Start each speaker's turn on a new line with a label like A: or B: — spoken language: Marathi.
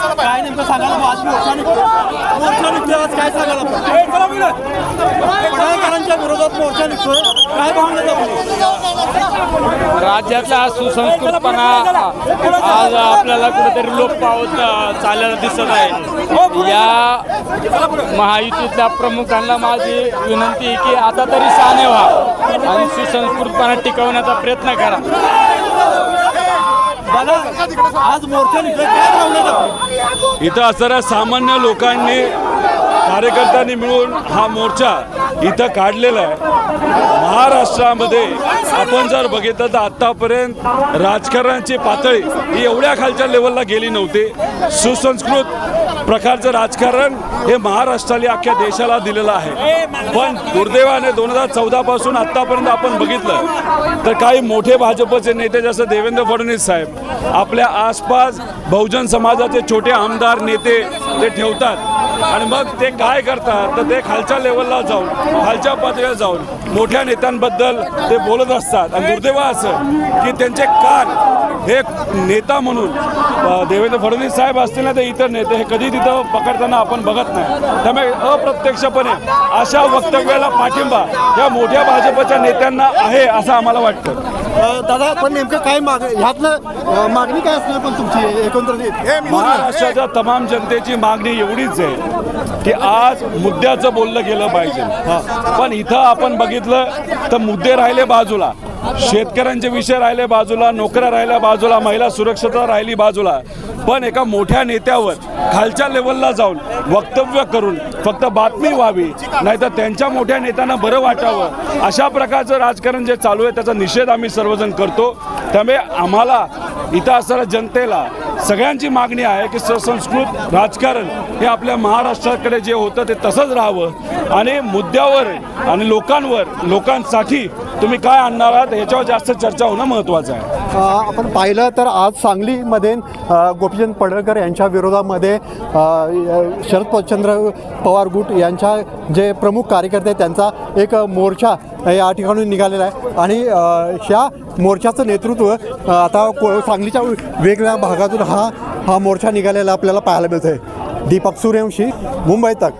A: काय नेमकं सांगायला मग आज मोर्चा निघतो मोर्चा निघतोय आज काय सांगायला पडळकरांच्या विरोधात मोर्चा निघतोय काय भावना
B: राज्यातला सुसंस्कृतपणा आज आपल्याला कुठेतरी लोप पावत चाललेला दिसत आहे. या महायुतीतल्या प्रमुखांना माझी विनंती आहे की आता तरी साने व्हा आणि सुसंस्कृतपणा टिकवण्याचा प्रयत्न करा.
A: आज मोर्चा दाखवली
C: इथं असणाऱ्या सामान्य लोकांनी कार्यकर्त्यांनी मिळून हा मोर्चा इथं काढलेला आहे. महाराष्ट्रामध्ये आपण जर बघितलं तर आत्तापर्यंत राजकारणाची पातळी ही एवढ्या खालच्या लेवलला गेली नव्हती. सुसंस्कृत प्रकारचं राजकारण हे महाराष्ट्राला अख्ख्या देशाला दिलेलं आहे. पण दुर्दैवाने दोन हजार चौदा पासून आत्तापर्यंत आपण बघितलं तर काही मोठे भाजपचे नेते जसं देवेंद्र फडणवीस साहेब आपल्या आसपास बहुजन समाजाचे छोटे आमदार नेते ते ठेवतात. आणि मग ते काय करतात? तर ते खालच्या लेवलला जाऊन खालच्या पातळीवर जाऊन मोठ्या नेत्यांबद्दल ते बोलत असतात. आणि दुर्दैव असं की त्यांचे कान हे नेता म्हणून देवेंद्र फडणवीस साहेब असतील ना ते इतर नेते हे कधी तिथं पकडताना आपण बघत नाही. त्यामुळे अप्रत्यक्षपणे अशा वक्तव्याला पाठिंबा या मोठ्या भाजपच्या नेत्यांना आहे असं आम्हाला वाटतं.
A: दादा पण नेमकं काय माग ह्यातलं मागणी काय असणार पण तुमची एकंदरीत?
C: महाराष्ट्राच्या तमाम जनतेची मागणी एवढीच आहे की आज मुद्द्याचं बोललं गेलं पाहिजे. पण इथं आपण बघितलं तर मुद्दे राहिले बाजूला. शेतकऱ्यांचे विषय राहिले बाजूला नोकऱ्या राहिल्या बाजूला महिला सुरक्षता राहिली बाजूला. पण एका मोठ्या नेत्यावर खालच्या लेवलला जाऊन वक्तव्य करून फक्त बातमी व्हावी नाहीतर त्यांच्या मोठ्या नेत्यांना बरं वाटावं. अशा प्रकारचं राजकारण जे चालू आहे त्याचा निषेध आम्ही सर्वजण करतो. त्यामुळे आम्हाला इथं असणाऱ्या जनतेला सगळ्यांची मागणी आहे की सुसंस्कृत राजकारण हे आपल्या महाराष्ट्राकडे जे होतं ते तसंच राहावं. आणि मुद्द्यावर आणि लोकांवर लोकांसाठी तुम्ही काय आणणार आहात याच्यावर जास्त चर्चा होणं महत्त्वाचं आहे.
A: आपण पाहिलं तर आज सांगलीमध्ये गोपीचंद पडळकर यांच्या विरोधामध्ये अ, शरदचंद्र पवार गुट यांच्या जे प्रमुख कार्यकर्ते आहेत, त्यांचा एक मोर्चा या ठिकाणी निघालेला आहे. आणि ह्या मोर्चाचं नेतृत्व आता को सांगलीच्या वेगवेगळ्या भागातून हा हा मोर्चा निघालेला आपल्याला पाहायला मिळतोय. दीपक सूर्यवंशी मुंबई तक.